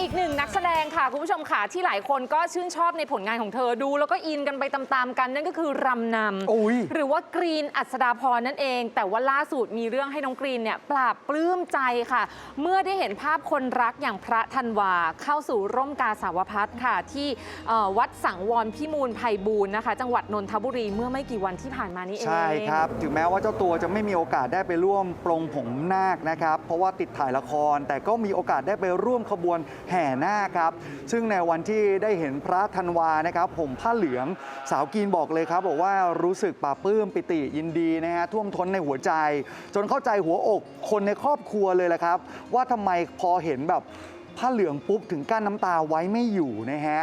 อีกหนึ่งนักแสดงค่ะ คุณผู้ชมค่ะที่หลายคนก็ชื่นชอบในผลงานของเธอดู แล้วก็อินกันไปตามๆกันนั่นก็คือรำนโอ้ยำหรือว่ากรีนอัศดาพรนั่นเอง แต่ว่าล่าสุดมีเรื่องให้น้องกรีนเนี่ยปราบปลื้มใจค่ะ เมื่อได้เห็นภาพคนรักอย่างพระธันวา เข้าสู่ร่มกาสาวพัฒน์ค่ะ ที่เอ่อวัดสังวรพิมูลไพบูลย์นะคะ จังหวัดนนทบุรีเมื่อไม่กี่วันที่ผ่านมานี้เอง ใช่ครับ ถึงแม้ว่าเจ้าตัวจะไม่มีโอกาสได้ไปร่วมปรงผมนาคนะครับ เพราะว่าติดถ่ายละคร แต่ก็มีโอกาสได้ไปร่วมขบวนแห่หน้าครับ ซึ่งในวันที่ได้เห็นพระธันวานะครับผมผ้าเหลืองสาวกีนบอกเลยครับ บอกว่ารู้สึกปลาปลื้มปิติยินดีนะฮะท่วมท้นในหัวใจ จนเข้าใจหัวอกคนในครอบครัวเลยแหละครับ ว่าทำไมพอเห็นแบบผ้าเหลืองปุ๊บถึงกั้นน้ำตาไว้ไม่อยู่นะฮะ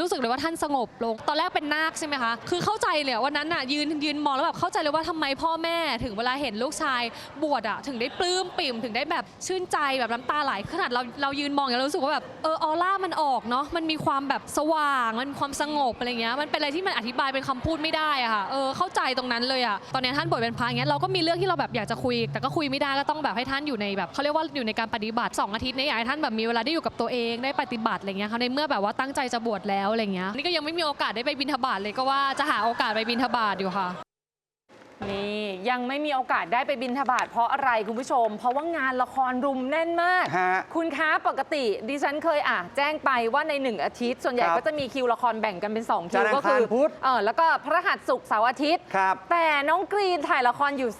รู้สึกเลยว่าท่านสงบลง ตอนแรกเป็นนาคใช่ไหมคะ คือเข้าใจเลยอะวันนั้นอะยืนยืนมองแล้วแบบเข้าใจเลยว่าทำไมพ่อแม่ถึงเวลาเห็นลูกชายบวชอะถึงได้ปลื้มปิ่มถึงได้แบบชื่นใจแบบน้ำตาไหลขนาดเราเรายืนมองอย่างเรารู้สึกว่าแบบเออออร่ามันออกเนาะมันมีความแบบสว่าง มันมีความสงบอะไรเงี้ยมันเป็นอะไรที่มันอธิบายเป็นคำพูดไม่ได้อะค่ะเออเข้าใจตรงนั้นเลยอะตอนนี้ท่านบวชเป็นพระอย่างเงี้ยเราก็มีเรื่องที่เราแบบอยากจะคุย แต่ก็คุยไม่ได้ก็ต้องแบบให้ท่านอยู่ในแบบเขาเรียกว่าอยู่ในการปฏิบัติสองอาทิตย์เนี้อยากให้ท่านแบบมีเวลาได้อยู่กับตัวเองได้ปฏิบัติอะไรเงี้ยค่ะในเมื่อแบบว่าตั้งใจจะบวชแล้วอะไรเงี้ยนี่ก็ยังไม่มีโอกาสได้ไปบินทบาทเลยก็ว่าจะหาโอกาสไปบินทบาทอยู่ค่ะ นี่ยังไม่มีโอกาสได้ไปบินทบาทเพราะอะไรคุณผู้ชม เพราะว่างานละครรุมแน่นมาก ฮะคุณคะปกติดิฉันเคยอะแจ้งไปว่าในหนึ่งอาทิตย์ ส่วนใหญ่ครับก็จะมีคิวละครแบ่งกันเป็น 2 คิจันวทร์ก็คือังคารพุธ เออแล้วก็พระหัสศุกร์เสาร์อาทิตย์ ครับแต่น้องกรีนถ่ายละครอยู่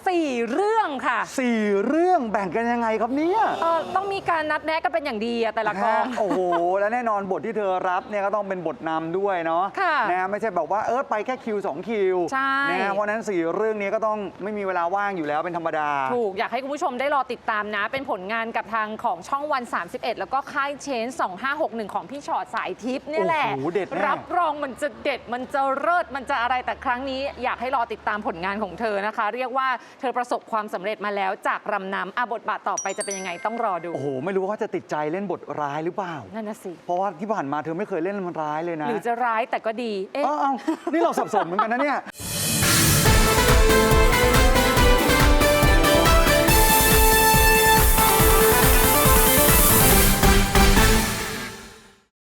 4 เรื่องค่ะสี่เรื่องแบ่งกันยังไงครับเนี่ยเออต้องมีการนัดแนะกันเป็นอย่างดีอะแต่ละกอง ฮะโอ้โห และแน่นอนบทที่เธอรับเนี่ยก็ต้องเป็นบทนำด้วยเนาะค่ะนะฮะไม่ใช่แบบว่าเออไปแค่คิว 2 คิวใช่ นะฮะเพราะฉะนั้น 4 เรื่องนี้ก็ต้องไม่มีเวลาว่างอยู่แล้วเป็นธรรมดา ถูก อยากให้คุณผู้ชมได้รอติดตามนะ เป็นผลงานกับทางของช่องวัน 31 แล้วก็ค่ายเชน 2561 ของพี่ชอดสายทิพย์เนี่ยแหละ โอ้โหเด็ดแน่ รับรองมันจะเด็ดมันจะเลิศมันจะอะไรแต่ครั้งนี้ อยากให้รอติดตามผลงานของเธอนะคะ เรียกว่าเธอประสบความสำเร็จมาแล้วจากรำนำอาบทบาทต่อไปจะเป็นยังไงต้องรอดูโอ้โห ไม่รู้ว่าเขาจะติดใจเล่นบทร้ายหรือเปล่า นั่นนะสิเพราะว่าที่ผ่านมาเธอไม่เคยเล่นมันร้ายเลยนะหรือจะร้ายแต่ก็ดีเอ๊ะ เอ้าเอ้านี่เราสับสนเหมือนกันนะเนี่ย